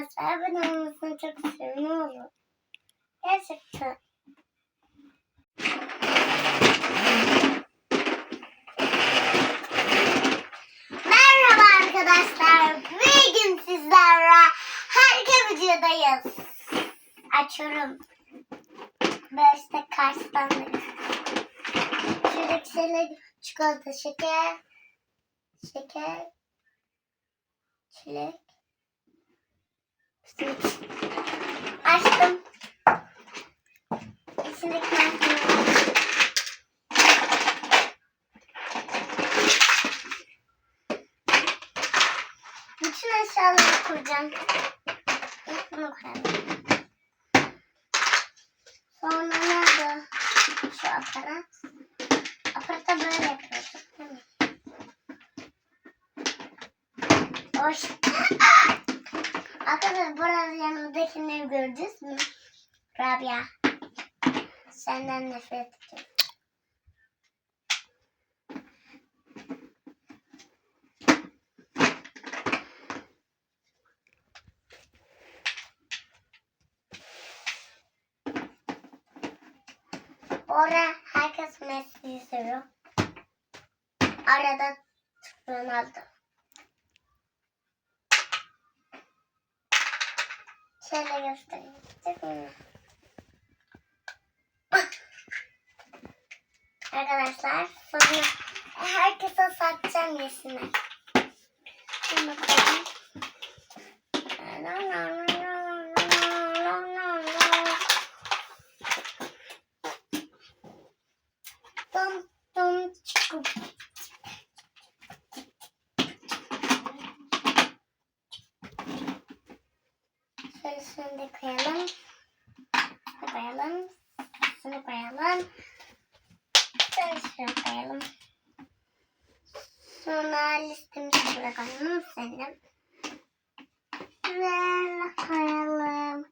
arkadaşlar ben olmasını çok olur. Gerçekten. Merhaba arkadaşlar. Bugün sizlerle harika videodayız. Açıyorum. Karşıdan da Şuradaki şeyler çikolata, şeker, şeker, çilek. Açtım. İçindeki malzemeler. Bütün eşyaları kuracağım. İlk bunu koyalım. Sonra nerede şu aparat? Aparata böyle yapıyorduk değil mi? Arkadaşlar burada yanımdakileri gördünüz mü? Rabia. Senden nefret ediyorum. Orada herkes Messi'yi seviyor. Arada Ronaldo. Şöyle göstereyim. Arkadaşlar sonra herkese satacağım yesinler. Şunu koyayım. Şöyle şunu da koyalım. Koyalım. Şunu koyalım. Şunu koyalım. Sonra listemizi buraya koyalım. Ve koyalım.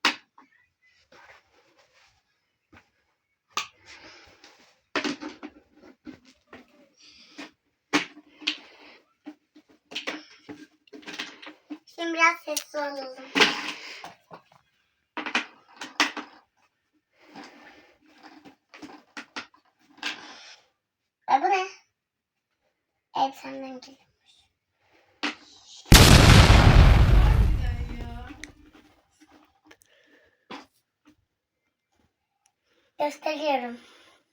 Şimdi biraz sessiz olalım. Evet senden. Gösteriyorum.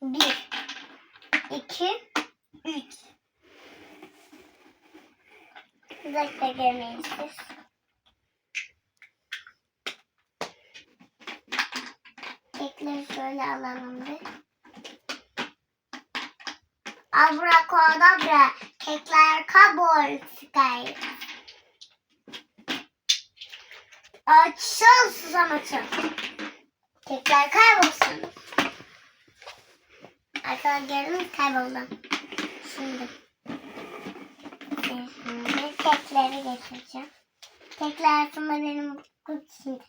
Bir, iki, üç. Bir dakika görmeyin siz. Kekleri şöyle alalım bir. Abracadabra. Kekler kabul. Sky. Açıl susam açıl. Kekler kaybolsun. Arkadaşlar gelin kayboldu. Şimdi. Şimdi kekleri getireceğim. Kekler aslında benim kutusimde.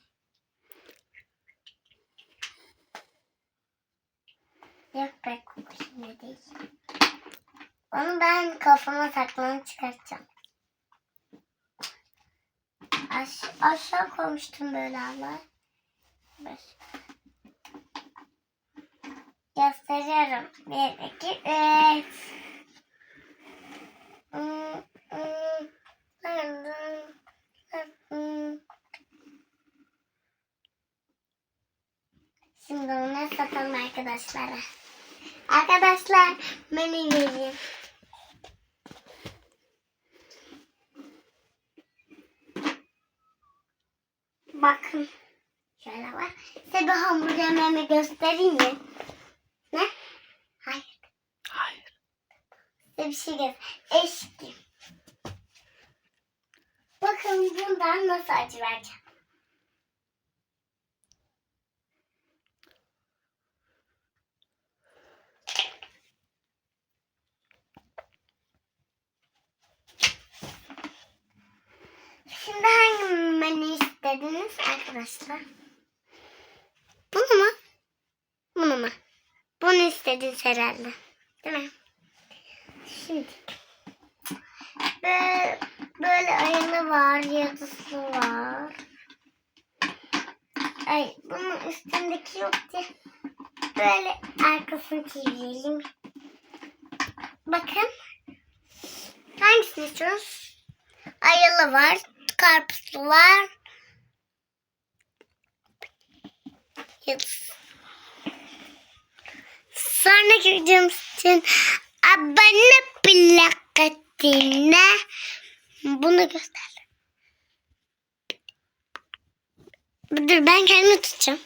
Yok be kutusimde değil. Onu ben kafama saklanıp çıkartacağım. Aş aşağı koymuştum böyle. Baş. Gösteriyorum. Bir, iki, üç. Şimdi onu satalım arkadaşlara. Arkadaşlar menü vereyim. Bakın. Şöyle var. Size bir hamburgerlerimi göstereyim mi? Ne? Hayır. Hayır. Size bir şey göster. Eşki. Bakın bundan nasıl acı vereceğim. İstediniz arkadaşlar? Bunu mu? Bunu mu? Bunu istediniz herhalde. Değil mi? Şimdi. Böyle, böyle ayılı var, yıldızlı var. Ay bunun üstündeki yok diye. Böyle arkasını çevirelim. Bakın. Hangisini istiyoruz? Ayılı var. Karpuzlu var. Yıldız. Sonraki videomuz için abone plakatine bunu göster. Dur ben kendimi tutacağım.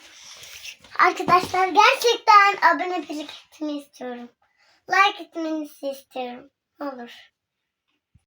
Arkadaşlar gerçekten abone plakatini istiyorum. Like etmenizi istiyorum. Olur.